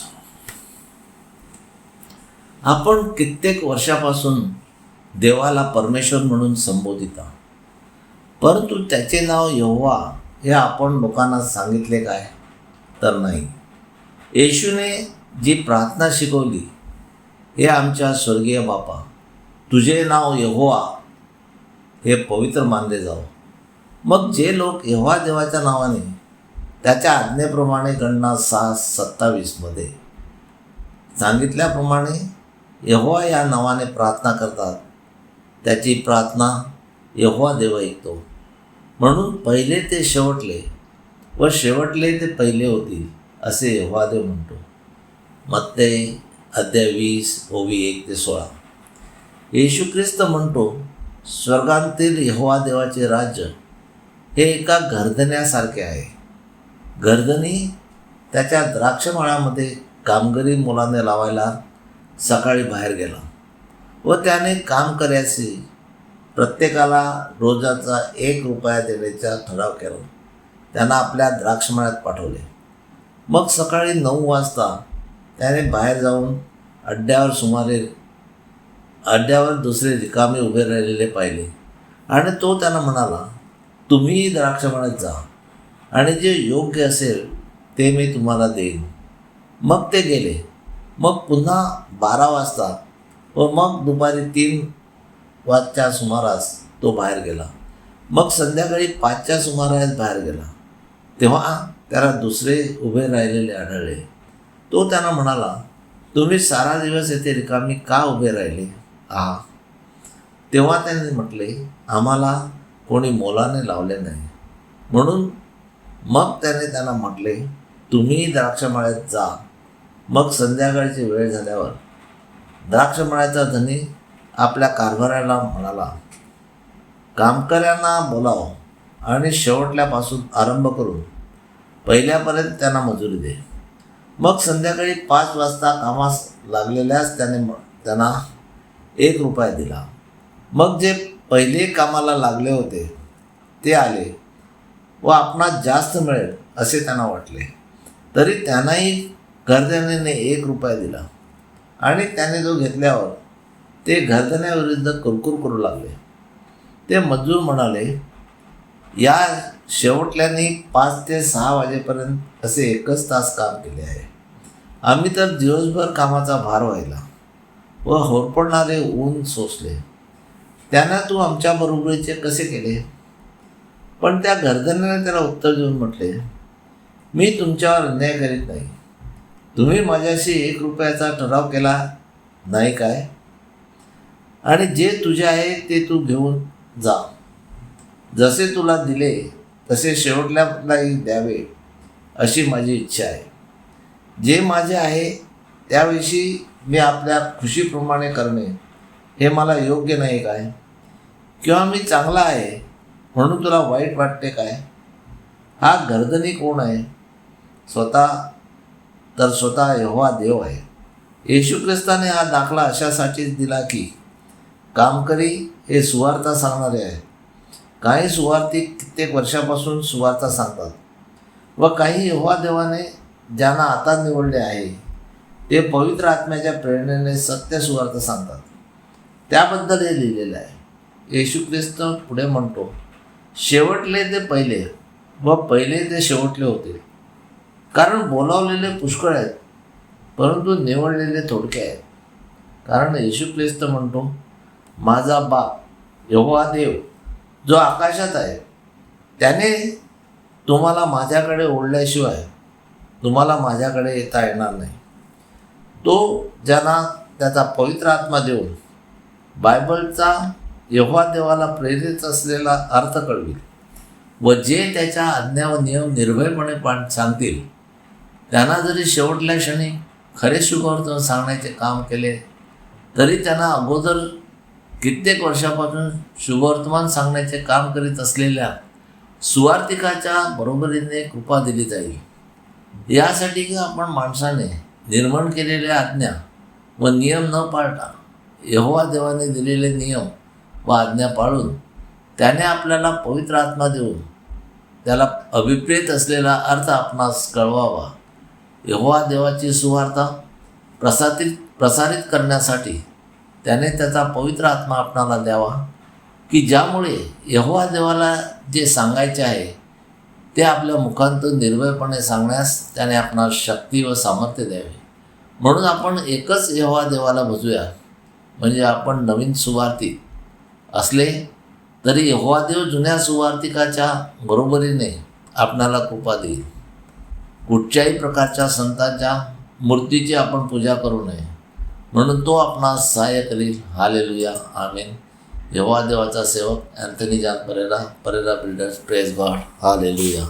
महाराज आपण कित्येक वर्षापासून देवाला परमेश्वर म्हणून संबोधिता परंतु त्याचे नाव यहोवा हे आपण लोकांना सांगितले काय? तर नाही. येशूने जी प्रार्थना शिकवली हे आमच्या स्वर्गीय बापा तुझे नाव यहोवा हे पवित्र मानले जावं. मग जे लोक यहोवा देवाच्या नावाने त्याच्या आज्ञेप्रमाणे गणना सहा सत्तावीसमध्ये सांगितल्याप्रमाणे यहोवा या नावाने प्रार्थना करतात. त्याची प्रार्थना यहोवा देव ऐकतो. म्हणून पहिले ते शेवटले व शेवटले ते पहिले होतील असे यहोवा देव म्हणतो. मत्ते अध्याय वीस ओवी एक ते सोळा. येशू ख्रिस्त म्हणतो स्वर्गांतील यहोवा देवाचे राज्य हे एका घरधण्यासारखे आहे. गर्दनी त्याच्या द्राक्षमळामध्ये कामगिरी मुलाने लावायला सकाळी बाहेर गेला व त्याने काम करायचे. प्रत्येकाला रोजाचा एक रुपया देण्याचा ठराव केला. त्यांना आपल्या द्राक्षमळ्यात पाठवले. मग सकाळी नऊ वाजता त्याने बाहेर जाऊन अड्ड्यावर सुमारे अड्ड्यावर दुसरे रिकामे उभे राहिलेले पाहिले. आणि तो त्यांना म्हणाला तुम्ही द्राक्षमळ्यात जा. आणि जे योग्य असेल ते मी तुम्हाला देईन. मग ते गेले. मग पुन्हा बारा वाजता व मग दुपारी तीन वाजच्या सुमारास तो बाहेर गेला. मग संध्याकाळी पाचच्या सुमारास बाहेर गेला. तेव्हा त्याला दुसरे उभे राहिलेले आढळले. तो त्यांना म्हणाला तुम्ही सारा दिवस येथे रिकामी का उभे राहिले? आहा. तेव्हा त्यांनी म्हटले आम्हाला कोणी मोलाने लावले नाही. म्हणून मग त्याने त्यांना म्हटले तुम्ही द्राक्षमाळ्यात जा. मग संध्याकाळची वेळ झाल्यावर द्राक्षमळ्याचा धनी आपल्या कारभाराला म्हणाला कामकऱ्यांना बोलाव आणि शेवटल्यापासून आरंभ करून पहिल्यापर्यंत त्यांना मजुरी दे. मग संध्याकाळी पाच वाजता कामास लागलेल्याच त्याने म- त्यांना एक रुपया दिला. मग जे पहिले कामाला लागले होते ते आले. व आपणास जास्त मिळेल असे त्यांना वाटले. तरी त्यांनाही गर्दनेने एक रुपया दिला. आणि त्याने जो घेतल्यावर ते गर्दण्याविरुद्ध कुरकुर करू लागले. ते मजूर म्हणाले या शेवटल्याने पाच ते सहा वाजेपर्यंत असे एकच तास काम केले आहे. आम्ही तर दिवसभर कामाचा भार व्हायला व होरपडणारे ऊन सोसले. त्यांना तू आमच्या बरोबरीचे कसे केले? पण त्या गर्दनेने त्याला उत्तर देऊन म्हटले मी तुमच्यावर अन्याय करीत नाही. तुम्ही माझ्याशी एक रुपयाचा ठराव केला नाही काय? आणि जे तुझे आहे ते तू घेऊन जा. जसे तुला दिले तसे शेवटल्यालाही द्यावे अशी माझी इच्छा आहे. जे माझे आहे त्याविषयी मी आपल्या खुशीप्रमाणे करणे हे मला योग्य नाही काय? किंवा मी चांगला आहे म्हणून तुला वाईट वाटते काय? हा गर्दनी कोण आहे? स्वतः तर स्वतः यहोवा देव आहे. येशू ख्रिस्ताने हा दाखला अशासाठीच दिला की कामकरी हे सुवार्ता सांगणारे आहे. काही सुवार्थी कित्येक वर्षापासून सुवार्ता सांगतात. व काही यहोवा देवाने ज्यांना आता निवडले आहे ते पवित्र आत्म्याच्या प्रेरणेने सत्य सुवार्थ सांगतात. त्याबद्दल हे लिहिलेलं आहे. येशू ख्रिस्त पुढे म्हणतो शेवटले ते पहिले व पहिले ते शेवटले होते. कारण बोलावलेले पुष्कळ आहेत परंतु निवडलेले थोडके आहेत. कारण येशू ख्रिस्त म्हणतो माझा बाप यहोवा देव जो आकाशात आहे त्याने तुम्हाला माझ्याकडे ओढल्याशिवाय तुम्हाला माझ्याकडे येता येणार नाही. तो ज्यांना त्याचा पवित्र आत्मा देऊन बायबलचा यव्हा देवाला प्रेरित असलेला अर्थ कळवी व जे त्याच्या आज्ञा व नियम निर्भयपणे पाण सांगतील त्यांना जरी शेवटल्या क्षणी खरे शुभवर्तन सांगण्याचे काम केले तरी त्यांना अगोदर कित्येक वर्षापासून शुभवर्तमान सांगण्याचे काम करीत असलेल्या सुवार्थिकाच्या बरोबरीने कृपा दिली जाईल. यासाठी की आपण माणसाने निर्माण केलेल्या आज्ञा व नियम न पाळता यहोवा देवाने दिलेले नियम व आज्ञा पाळून त्याने आपल्याला पवित्र आत्मा देऊन त्याला अभिप्रेत असलेला अर्थ आपणास कळवावा. यहोवा देवाची सुवार्ता प्रसारित प्रसारित करण्यासाठी त्याने त्याचा पवित्र आत्मा आपणाला द्यावा की ज्यामुळे यहोवा देवाला जे सांगायचे आहे ते आपल्या मुखांतून निर्भयपणे सांगण्यास त्याने आपणास शक्ती व सामर्थ्य द्यावे. म्हणून आपण एकच यहोवा देवाला भजूया म्हणजे आपण नवीन सुवार्थी असले तरी यहोवा देव जुन्या सुवार्तिकाच्या बरोबरीने आपणाला कृपा देईल. कुठच्याही प्रकारच्या संतांच्या मूर्तीची आपण पूजा करू नये. म्हणून तो आपणास सहाय्य करील. हालेलुया. आमेन. यहोवा देवाचा सेवक Anthony John Pereira Pereira builders. Praise God hallelujah.